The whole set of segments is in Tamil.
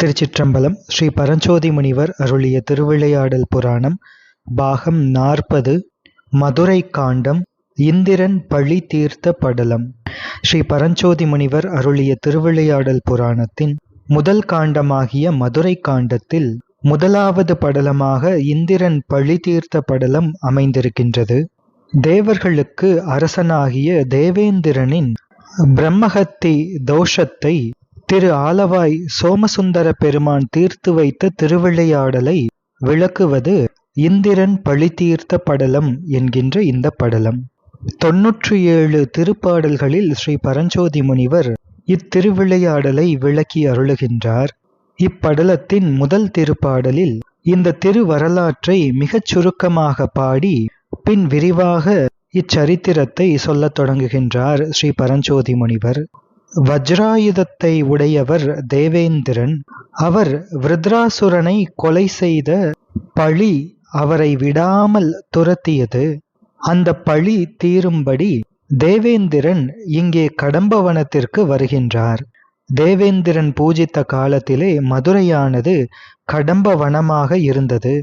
திருச்சிற்றம்பலம் ஸ்ரீ பரஞ்சோதி முனிவர் அருளிய திருவிளையாடல் புராணம் பாகம் நாற்பது மதுரை காண்டம் இந்திரன் பழி தீர்த்த படலம். ஸ்ரீ பரஞ்சோதி முனிவர் அருளிய திருவிளையாடல் புராணத்தின் முதல் காண்டமாகிய மதுரை காண்டத்தில் முதலாவது படலமாக இந்திரன் பழி தீர்த்த படலம் அமைந்திருக்கின்றது. தேவர்களுக்கு அரசனாகிய தேவேந்திரனின் பிரம்மஹத்தி தோஷத்தை திரு ஆலவாய் சோமசுந்தர பெருமான் தீர்த்து வைத்த திருவிளையாடலை விளக்குவது இந்திரன் பழி தீர்த்த படலம் என்கின்ற இந்த படலம். தொன்னூற்றி ஏழு திருப்பாடல்களில் ஸ்ரீ பரஞ்சோதி முனிவர் இத்திருவிளையாடலை விளக்கி அருளுகின்றார். இப்படலத்தின் முதல் திருப்பாடலில் இந்த திருவரலாற்றை மிகச் சுருக்கமாக பாடி பின் விரிவாக இச்சரித்திரத்தை சொல்லத் தொடங்குகின்றார் ஸ்ரீ பரஞ்சோதி முனிவர். வஜ்ராயுதத்தை உடையவர் தேவேந்திரன். அவர் விருத்ராசுரனை கொலை செய்த பழி அவரை விடாமல் துரத்தியது. அந்த பழி தீரும்படி தேவேந்திரன் இங்கே கடம்பவனத்திற்கு வருகின்றார். தேவேந்திரன் பூஜித்த காலத்திலே மதுரையானது கடம்பவனமாக இருந்தது.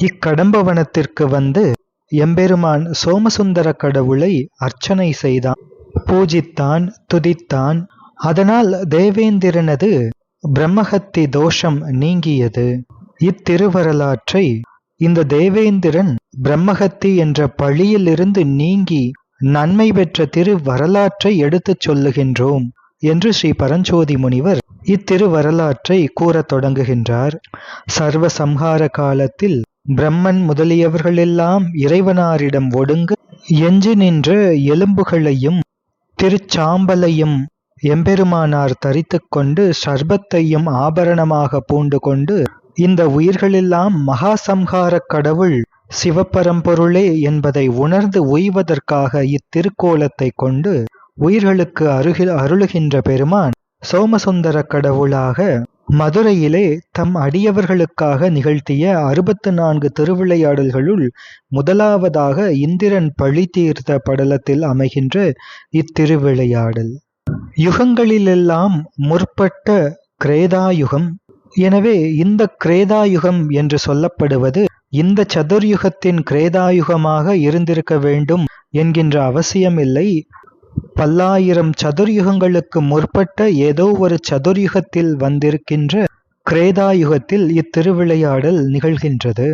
இக்கடம்பவனத்திற்கு வந்து எம்பெருமான் சோமசுந்தர கடவுளை அர்ச்சனை செய்தான். பூஜித்தான் துதித்தான் அதனால் தேவேந்திரனது பிரம்மஹத்தி தோஷம் நீங்கியது. இத்திருவரலாற்றை இந்த தேவேந்திரன் பிரம்மஹத்தி என்ற பழியிலிருந்து நீங்கி நன்மை பெற்ற திரு வரலாற்றை எடுத்துச் சொல்லுகின்றோம் என்று ஸ்ரீ பரஞ்சோதி முனிவர் இத்திருவரலாற்றை கூறத் தொடங்குகின்றார். சர்வ சம்ஹார காலத்தில் பிரம்மன் முதலியவர்களெல்லாம் இறைவனாரிடம் ஒடுங்க எஞ்சி நின்ற எலும்புகளையும் திருச்சாம்பலையும் எம்பெருமானார் தரித்து கொண்டு சர்பத்தையும் ஆபரணமாக பூண்டு கொண்டு இந்த உயிர்களெல்லாம் மகாசம்ஹாரக் கடவுள் சிவப்பரம்பொருளே என்பதை உணர்ந்து உய்வதற்காக இத்திருக்கோலத்தை கொண்டு உயிர்களுக்கு அருகில் அருளுகின்ற பெருமான் சோமசுந்தர கடவுளாக மதுரையிலே தம் அடியவர்களுக்காக நிகழ்த்திய அறுபத்து நான்கு திருவிளையாடல்களுள் முதலாவதாக இந்திரன் பழி தீர்த்த படலத்தில் அமைகின்ற இத்திருவிளையாடல். யுகங்களிலெல்லாம் முற்பட்ட கிரேதாயுகம். எனவே இந்த கிரேதாயுகம் என்று சொல்லப்படுவது இந்த சதுர்யுகத்தின் கிரேதாயுகமாக இருந்திருக்க வேண்டும் என்கின்ற அவசியமில்லை. பல்லாயிரம் சதுர்யுகங்களுக்கு முற்பட்ட ஏதோ ஒரு சதுர்யுகத்தில் வந்திருக்கின்ற கிரேதாயுகத்தில் இத்திருவிளையாடல் நிகழ்கின்றது.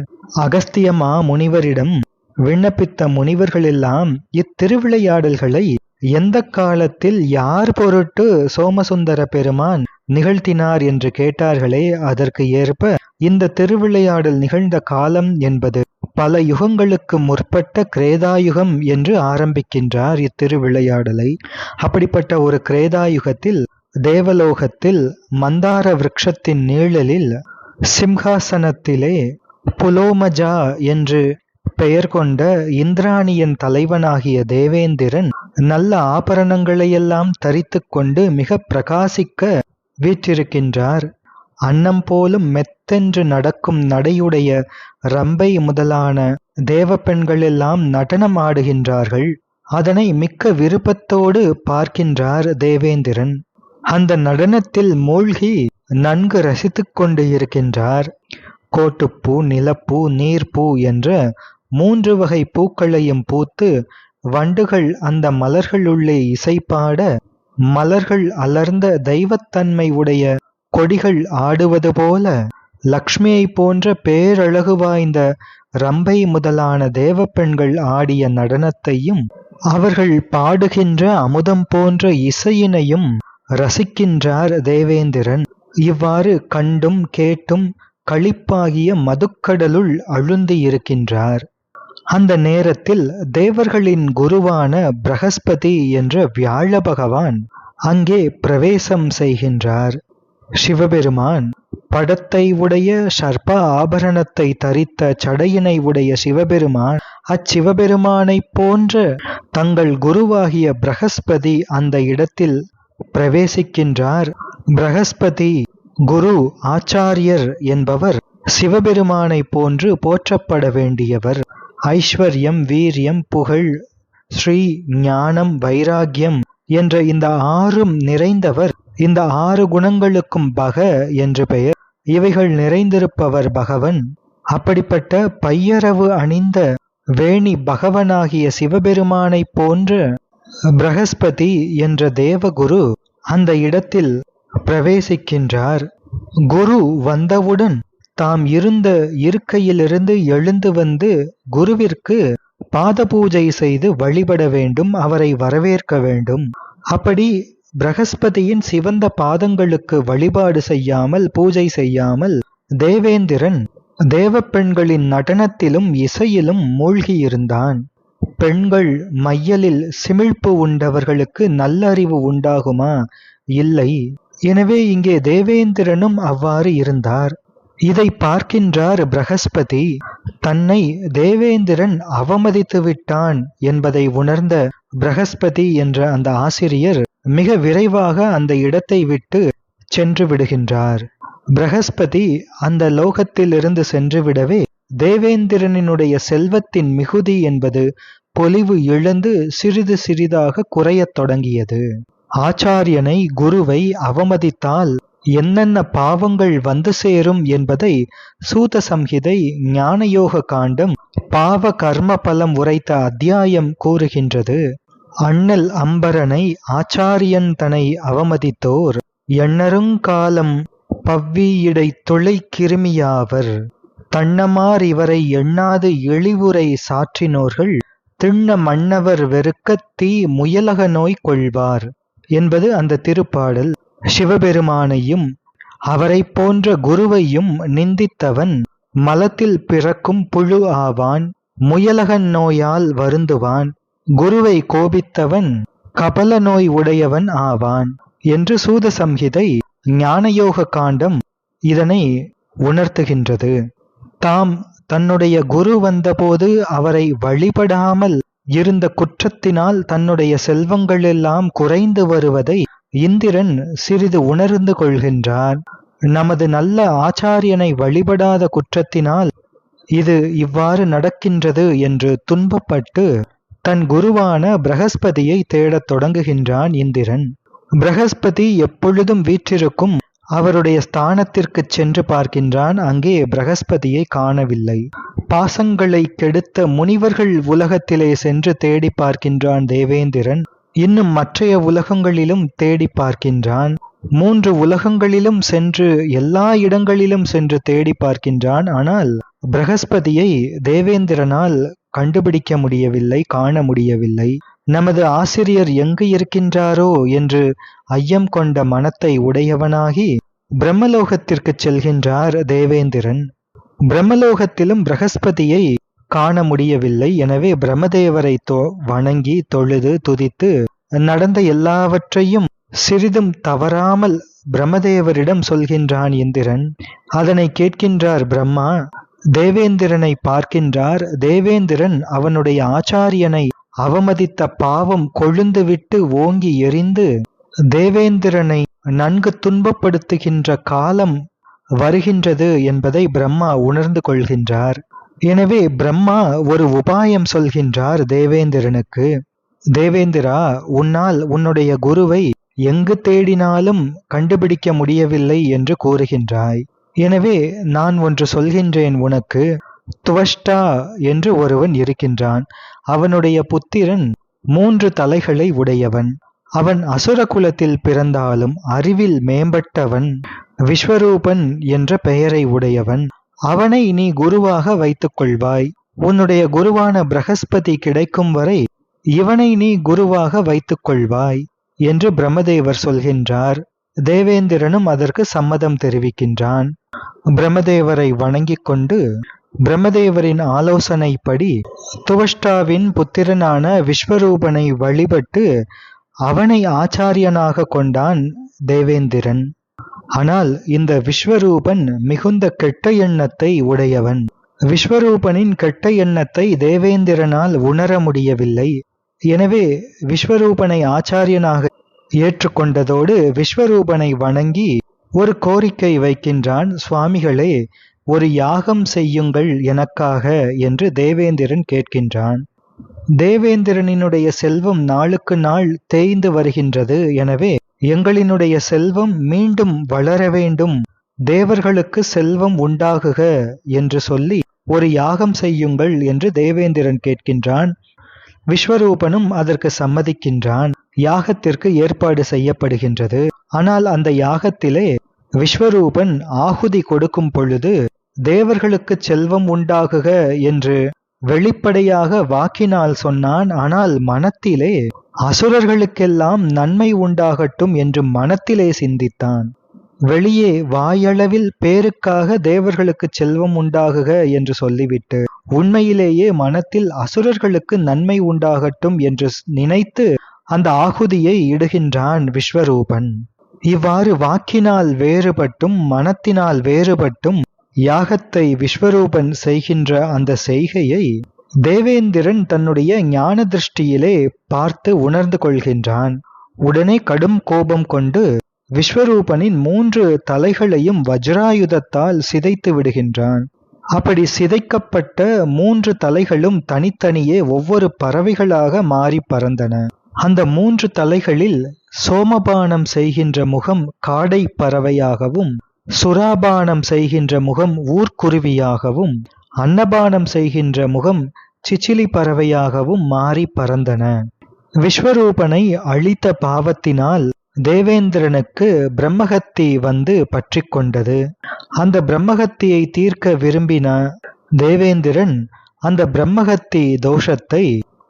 அகஸ்தியமா முனிவரிடம் விண்ணப்பித்த முனிவர்களெல்லாம் இத்திருவிளையாடல்களை எந்த காலத்தில் யார் பொருட்டு சோமசுந்தர பெருமான் நிகழ்த்தினார் என்று கேட்டார்களே அதற்கு ஏற்ப இந்த திருவிளையாடல் நிகழ்ந்த காலம் என்பது பல யுகங்களுக்கு முற்பட்ட கிரேதாயுகம் என்று ஆரம்பிக்கின்றார் இத்திருவிளையாடலை. அப்படிப்பட்ட ஒரு கிரேதாயுகத்தில் தேவலோகத்தில் மந்தார விரக்ஷத்தின் நீழலில் சிம்ஹாசனத்திலே புலோமஜா என்று பெயர் கொண்ட இந்திராணியின் தலைவனாகிய தேவேந்திரன் நல்ல ஆபரணங்களையெல்லாம் தரித்து கொண்டு மிக பிரகாசிக்க வீற்றிருக்கின்றார். அன்னம் போலும் மெத்தென்று நடக்கும் நடையுடைய ரம்பை முதலான தேவ பெண்களெல்லாம் நடனம் ஆடுகின்றார்கள் அதனை மிக்க விருப்பத்தோடு பார்க்கின்றார் தேவேந்திரன். அந்த நடனத்தில் மூழ்கி நன்கு ரசித்து கொண்டு இருக்கின்றார். கோட்டுப்பூ நிலப்பூ நீர்ப்பூ என்ற மூன்று வகை பூக்களையும் பூத்து வண்டுகள் அந்த மலர்களுள்ளே இசைப்பாட மலர்கள் அலர்ந்த தெய்வத்தன்மை உடைய கொடிகள் ஆடுவது போல லக்ஷ்மியை போன்ற பேரழகு வாய்ந்த ரம்பை முதலான தேவ பெண்கள் ஆடிய நடனத்தையும் அவர்கள் பாடுகின்ற அமுதம் போன்ற இசையினையும் ரசிக்கின்றார் தேவேந்திரன். இவ்வாறு கண்டும் கேட்டும் களிப்பாகிய மதுக்கடலுள் அழுந்தி இருக்கின்றார் அந்த நேரத்தில் தேவர்களின் குருவான பிரகஸ்பதி என்ற வியாழ பகவான் அங்கே பிரவேசம் செய்கின்றார். சிவபெருமான் படத்தை உடைய சர்ப ஆபரணத்தை தரித்த சடையினை உடைய சிவபெருமான் அச்சிவபெருமானைப் போன்ற தங்கள் குருவாகிய பிரகஸ்பதி அந்த இடத்தில் பிரவேசிக்கின்றார். பிரகஸ்பதி குரு ஆச்சாரியர் என்பவர் சிவபெருமானை போன்று போற்றப்பட வேண்டியவர். ஐஸ்வர்யம் வீரியம் புகழ் ஸ்ரீ ஞானம் வைராகியம் என்ற இந்த ஆறும் நிறைந்தவர் இந்த ஆறு குணங்களுக்கும் பக என்று பெயர். இவைகள் நிறைந்திருப்பவர் பகவன். அப்படிப்பட்ட பையரவு அணிந்த வேணி பகவனாகிய சிவபெருமானைப் போன்ற பிரகஸ்பதி என்ற தேவகுரு அந்த இடத்தில் பிரவேசிக்கின்றார். குரு வந்தவுடன் தாம் இருந்த இருக்கையிலிருந்து எழுந்து வந்து குருவிற்கு பாத பூஜை செய்து வழிபட வேண்டும் அவரை வரவேற்க வேண்டும். அப்படி பிரகஸ்பதியின் சிவந்த பாதங்களுக்கு வழிபாடு செய்யாமல் பூஜை செய்யாமல் தேவேந்திரன் தேவ பெண்களின் நடனத்திலும் இசையிலும் மூழ்கியிருந்தான். பெண்கள் மையலில் சிமிழ்ப்பு உண்டவர்களுக்கு நல்லறிவு உண்டாகுமா? இல்லை. எனவே இங்கே தேவேந்திரனும் அவ்வாறு இருந்தார். இதை பார்க்கின்றார் பிரகஸ்பதி தன்னை தேவேந்திரன் அவமதித்து விட்டான் என்பதை உணர்ந்த பிரகஸ்பதி என்ற அந்த ஆசிரியர் மிக விரைவாக அந்த இடத்தை விட்டு சென்று விடுகின்றார். பிரகஸ்பதி அந்த லோகத்திலிருந்து சென்று விடவே தேவேந்திரனினுடைய செல்வத்தின் மிகுதி என்பது பொலிவு இழந்து சிறிது சிறிதாக குறையத் தொடங்கியது. ஆச்சாரியனை குருவை அவமதித்தால் என்னென்ன பாவங்கள் வந்து சேரும் என்பதை சூத சம்ஹிதை ஞானயோக காண்டம் பாவ கர்ம பலம் உரைத்த அத்தியாயம் கூறுகின்றது. அண்ணல் அம்பரனை ஆச்சாரியன் தனை அவமதித்தோர் எண்ணருங்காலம் பவ்வியிடை துளை கிருமியாவர். தன்னமார் இவரை எண்ணாது இழிவுரை சாற்றினோர்கள். திண்ண மன்னவர் வெறுக்கத் தீ முயலக நோய் கொள்வார் என்பது அந்த திருப்பாடல். சிவபெருமானையும் அவரைப் போன்ற குருவையும் நிந்தித்தவன் மலத்தில் பிறக்கும் புழு ஆவான் முயலகன் நோயால் வருந்துவான் குருவை கோபித்தவன் கபல நோய் உடையவன் ஆவான் என்று சூத சம்ஹிதை ஞானயோக காண்டம் இதனை உணர்த்துகின்றது. தாம் தன்னுடைய குரு வந்தபோது அவரை வழிபடாமல் இருந்த குற்றத்தினால் தன்னுடைய செல்வங்களெல்லாம் குறைந்து வருவதை இந்திரன் சிறிது உணர்ந்து கொள்கின்றான் நமது நல்ல ஆச்சாரியனை வழிபடாத குற்றத்தினால் இது இவ்வாறு நடக்கின்றது என்று துன்பப்பட்டு தன் குருவான பிரகஸ்பதியை தேடத் தொடங்குகின்றான் இந்திரன். பிரகஸ்பதி எப்பொழுதும் வீற்றிருக்கும் அவருடைய ஸ்தானத்திற்கு சென்று பார்க்கின்றான் அங்கே பிரகஸ்பதியை காணவில்லை. பாசங்களை கெடுத்த முனிவர்கள் உலகத்திலே சென்று தேடி பார்க்கின்றான் தேவேந்திரன். இன்னும் மற்றைய உலகங்களிலும் தேடி பார்க்கின்றான். மூன்று உலகங்களிலும் சென்று எல்லா இடங்களிலும் சென்று தேடி பார்க்கின்றான். ஆனால் பிரகஸ்பதியை தேவேந்திரனால் கண்டுபிடிக்க முடியவில்லை காண முடியவில்லை. நமது ஆசிரியர் எங்கு இருக்கின்றாரோ என்று ஐயம் கொண்ட மனத்தை உடையவனாகி பிரம்மலோகத்திற்கு செல்கின்றார் தேவேந்திரன். பிரம்மலோகத்திலும் பிரகஸ்பதியை காண முடியவில்லை எனவே பிரம்மதேவரை தோ வணங்கி தொழுது துதித்து நடந்த எல்லாவற்றையும் சிறிதும் தவறாமல் பிரம்மதேவரிடம் சொல்கின்றான் இந்திரன். அதனை கேட்கின்றார் பிரம்மா தேவேந்திரனை பார்க்கின்றார். தேவேந்திரன் அவனுடைய ஆச்சாரியனை அவமதித்த பாவம் கொழுந்துவிட்டு ஓங்கி எரிந்து தேவேந்திரனை நன்கு துன்பப்படுத்துகின்ற காலம் வருகின்றது என்பதை பிரம்மா உணர்ந்து கொள்கின்றார். எனவே பிரம்மா ஒரு உபாயம் சொல்கின்றார் தேவேந்திரனுக்கு தேவேந்திரா உன்னால் உன்னுடைய குருவை எங்கு தேடினாலும் கண்டுபிடிக்க முடியவில்லை என்று கூறுகின்றாய். எனவே நான் ஒன்று சொல்கின்றேன் உனக்கு துவஷ்டா என்று ஒருவன் இருக்கின்றான். அவனுடைய புத்திரன் மூன்று தலைகளை உடையவன் அவன் அசுர குலத்தில் பிறந்தாலும் அறிவில் மேம்பட்டவன் விஸ்வரூபன் என்ற பெயரை உடையவன். அவனை நீ குருவாக வைத்துக் கொள்வாய் உன்னுடைய குருவான பிரகஸ்பதி கிடைக்கும் வரை இவனை நீ குருவாக வைத்துக் கொள்வாய் என்று பிரம்மதேவர் சொல்கின்றார். தேவேந்திரனும் அதற்கு சம்மதம் தெரிவிக்கின்றான். பிரம்மதேவரை வணங்கிக் கொண்டு பிரம்மதேவரின் ஆலோசனைப்படி துவஷ்டாவின் புத்திரனான விஸ்வரூபனை வழிபட்டு அவனை ஆச்சாரியனாக கொண்டான் தேவேந்திரன். ஆனால் இந்த விஸ்வரூபன் மிகுந்த கெட்ட எண்ணத்தை உடையவன். விஸ்வரூபனின் கெட்ட எண்ணத்தை தேவேந்திரனால் உணர முடியவில்லை. எனவே விஸ்வரூபனை ஆச்சாரியனாக ஏற்றுக்கொண்டதோடு விஸ்வரூபனை வணங்கி ஒரு கோரிக்கை வைக்கின்றான் சுவாமிகளே ஒரு யாகம் செய்யுங்கள் எனக்காக என்று தேவேந்திரன் கேட்கின்றான். தேவேந்திரனினுடைய செல்வம் நாளுக்கு நாள் தேய்ந்து வருகின்றது. எனவே எங்களினுடைய செல்வம் மீண்டும் வளர வேண்டும். தேவர்களுக்கு செல்வம் உண்டாகுக என்று சொல்லி ஒரு யாகம் செய்யுங்கள் என்று தேவேந்திரன் கேட்கின்றான். விஸ்வரூபனும் அதற்கு சம்மதிக்கின்றான். யாகத்திற்கு ஏற்பாடு செய்யப்படுகின்றது. ஆனால் அந்த யாகத்திலே விஸ்வரூபன் ஆகுதி கொடுக்கும் பொழுது தேவர்களுக்கு செல்வம் உண்டாகுக என்று வெளிப்படையாக வாக்கினால் சொன்னான் ஆனால் மனத்திலே அசுரர்களுக்கெல்லாம் நன்மை உண்டாகட்டும் என்று மனத்திலே சிந்தித்தான். வெளியே வாயளவில் பேருக்காக தேவர்களுக்கு செல்வம் உண்டாகுக என்று சொல்லிவிட்டு உண்மையிலேயே மனத்தில் அசுரர்களுக்கு நன்மை உண்டாகட்டும் என்று நினைத்து அந்த ஆகுதியை இடுகின்றான் விஸ்வரூபன். இவ்வாறு வாக்கினால் வேறுபட்டும் மனத்தினால் வேறுபட்டும் யாகத்தை விஸ்வரூபன் செய்கின்ற அந்த செய்கையை தேவேந்திரன் தன்னுடைய ஞான திருஷ்டியிலே பார்த்து உணர்ந்து கொள்கின்றான். உடனே கடும் கோபம் கொண்டு விஸ்வரூபனின் மூன்று தலைகளையும் வஜ்ராயுதத்தால் சிதைத்து விடுகின்றான். அப்படி சிதைக்கப்பட்ட மூன்று தலைகளும் தனித்தனியே ஒவ்வொரு பறவைகளாக மாறி பறந்தன. அந்த மூன்று தலைகளில் சோமபானம் செய்கின்ற முகம் காடை பறவையாகவும் சுராபானம் செய்கின்ற முகம் ஊர்க்குருவியாகவும் அன்னபானம் செய்கின்ற முகம் சிச்சிலி பறவையாகவும் மாறி பறந்தன. விஸ்வரூபனை அழித்த பாவத்தினால் தேவேந்திரனுக்கு பிரம்மகத்தி வந்து பற்றி கொண்டது. அந்த பிரம்மகத்தியை தீர்க்க விரும்பின தேவேந்திரன் அந்த பிரம்மகத்தி தோஷத்தை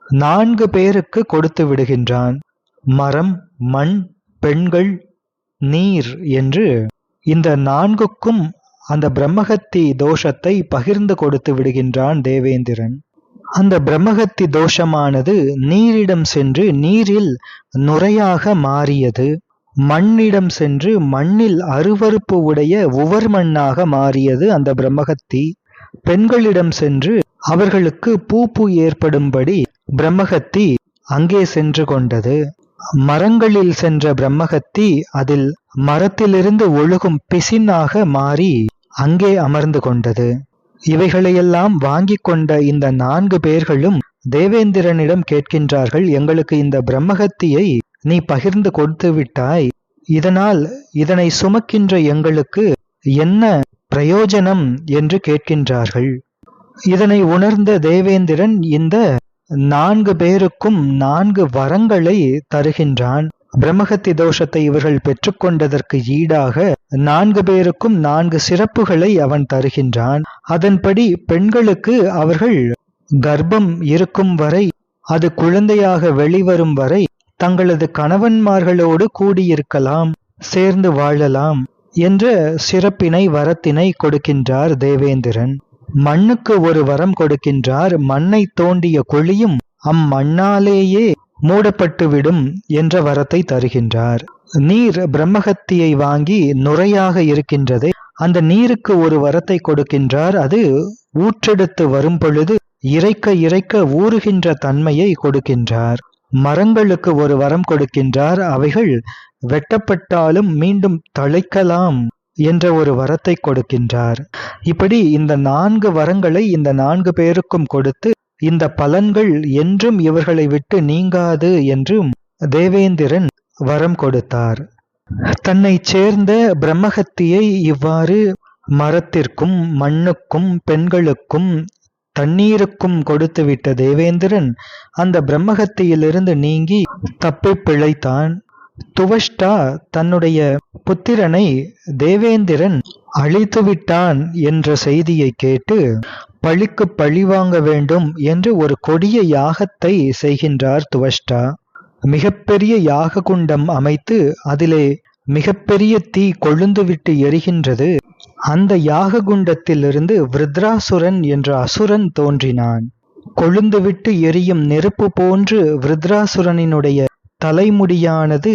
நான்கு பேருக்கு கொடுத்து விடுகின்றான். மரம் மண் பெண்கள் நீர் என்று இந்த நான்குக்கும் அந்த பிரம்மகத்தி தோஷத்தை பகிர்ந்து கொடுத்து விடுகின்றான் தேவேந்திரன். அந்த பிரம்மகத்தி தோஷமானது நீரிடம் சென்று நீரில் நுரையாக மாறியது. மண்ணிடம் சென்று மண்ணில் அருவறுப்பு உடைய உவர் மண்ணாக மாறியது அந்த பிரம்மகத்தி. பெண்களிடம் சென்று அவர்களுக்கு பூப்பு ஏற்படும்படி பிரம்மகத்தி அங்கே சென்று கொண்டது. மரங்களில் சென்ற பிரம்மகத்தி அதில் மரத்திலிருந்து ஒழுகும் பிசினாக மாறி அங்கே அமர்ந்து கொண்டது. இவைகளையெல்லாம் வாங்கிக் கொண்ட இந்த நான்கு பேர்களும் தேவேந்திரனிடம் கேட்கின்றார்கள் எங்களுக்கு இந்த பிரம்மகத்தியை நீ பகிர்ந்து கொடுத்து விட்டாய். இதனால் இதனை சுமக்கின்ற எங்களுக்கு என்ன பிரயோஜனம்? என்று கேட்கின்றார்கள். இதனை உணர்ந்த தேவேந்திரன் இந்த நான்கு பேருக்கும் நான்கு வரங்களை தருகின்றான். பிரம்மகத்தி தோஷத்தை இவர்கள் பெற்றுக்கொண்டதற்கு ஈடாக நான்கு பேருக்கும் நான்கு சிறப்புகளை அவன் தருகின்றான். அதன்படி பெண்களுக்கு அவர்கள் கர்ப்பம் இருக்கும் வரை அது குழந்தையாக வெளிவரும் வரை தங்களது கணவன்மார்களோடு கூடியிருக்கலாம் சேர்ந்து வாழலாம் என்ற சிறப்பினை வரத்தினை கொடுக்கின்றார் தேவேந்திரன். மண்ணுக்கு ஒரு வரம் கொடுக்கின்றார் மண்ணை தோண்டிய குழியும் அம்மண்ணாலேயே மூடப்பட்டுவிடும் என்ற வரத்தை தருகின்றார். நீர் பிரம்மகத்தியை வாங்கி நுரையாக இருக்கின்றதே அந்த நீருக்கு ஒரு வரத்தை கொடுக்கின்றார். அது ஊற்றெடுத்து வரும் பொழுது இறைக்க இறைக்க ஊறுகின்ற தன்மையை கொடுக்கின்றார். மரங்களுக்கு ஒரு வரம் கொடுக்கின்றார். அவைகள் வெட்டப்பட்டாலும் மீண்டும் தழைக்கலாம். என்ற ஒரு வரத்தை கொடுக்கின்றார். இப்படி இந்த நான்கு வரங்களை இந்த நான்கு பேருக்கும் கொடுத்து இந்த பலன்கள் என்றும் இவர்களை விட்டு நீங்காது என்றும் தேவேந்திரன் வரம் கொடுத்தார். தன்னை சேர்ந்த பிரம்மகத்தியை இவ்வாறு மரத்திற்கும் மண்ணுக்கும் பெண்களுக்கும் தண்ணீருக்கும் கொடுத்துவிட்ட தேவேந்திரன் அந்த பிரம்மகத்தியிலிருந்து நீங்கி தப்பி பிழைத்தான். துவஷ்டா தன்னுடைய புத்திரனை தேவேந்திரன் அழித்துவிட்டான் என்ற செய்தியை கேட்டு பழிக்கு பழி வாங்க வேண்டும் என்று ஒரு கொடிய யாகத்தை செய்கின்றார் துவஷ்டா. மிகப்பெரிய யாக குண்டம் அமைத்து அதிலே மிகப்பெரிய தீ கொழுந்துவிட்டு எரிகின்றது. அந்த யாக குண்டத்திலிருந்து விருத்ராசுரன் என்ற அசுரன் தோன்றினான். கொழுந்துவிட்டு எரியும் நெருப்பு போன்று விருத்ராசுரனினுடைய தலைமுடியானது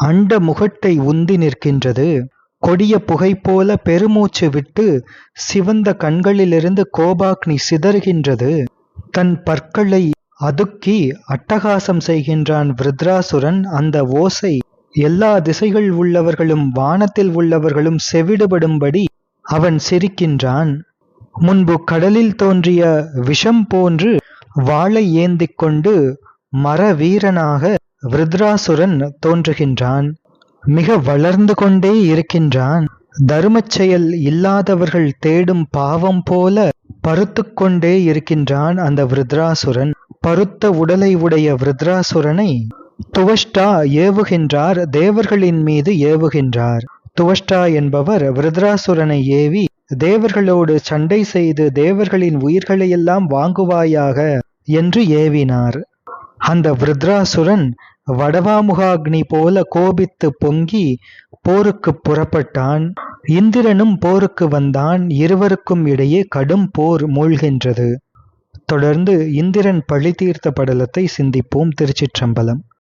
அண்ட முகட்டை உந்தி நிற்கின்றது. கொடிய புகை போல பெருமூச்சு விட்டு சிவந்த கண்களிலிருந்து கோபாக்னி சிதறுகின்றது. தன் பற்களை அதுக்கி அட்டகாசம் செய்கின்றான் விருத்ராசுரன். அந்த ஓசை எல்லா திசைகள் உள்ளவர்களும் வானத்தில் உள்ளவர்களும் செவிடுபடும்படி அவன் சிரிக்கின்றான். முன்பு கடலில் தோன்றிய விஷம் போன்று வாளை ஏந்திக் கொண்டு மர வீரனாக விருத்ராசுரன் தோன்றுகின்றான். மிக வளர்ந்து கொண்டே இருக்கின்றான். தருமச் செயல் இல்லாதவர்கள் தேடும் பாவம் போல பருத்து கொண்டே இருக்கின்றான் அந்த விருத்ராசுரன். பருத்த உடலை உடைய விருத்ராசுரனை துவஷ்டா ஏவுகின்றார் தேவர்களின் மீது ஏவுகின்றார். துவஷ்டா என்பவர் விருத்ராசுரனை ஏவி தேவர்களோடு சண்டை செய்து தேவர்களின் உயிர்களையெல்லாம் வாங்குவாயாக என்று ஏவினார். அந்த விருத்ராசுரன் வடவாமுகாக்னி போல கோபித்து பொங்கி போருக்கு புறப்பட்டான். இந்திரனும் போருக்கு வந்தான். இருவருக்கும் இடையே கடும் போர் மூழ்கின்றது. தொடர்ந்து இந்திரன் பழி தீர்த்த படலத்தை சிந்திப்போம் திருச்சிற்றம்பலம்.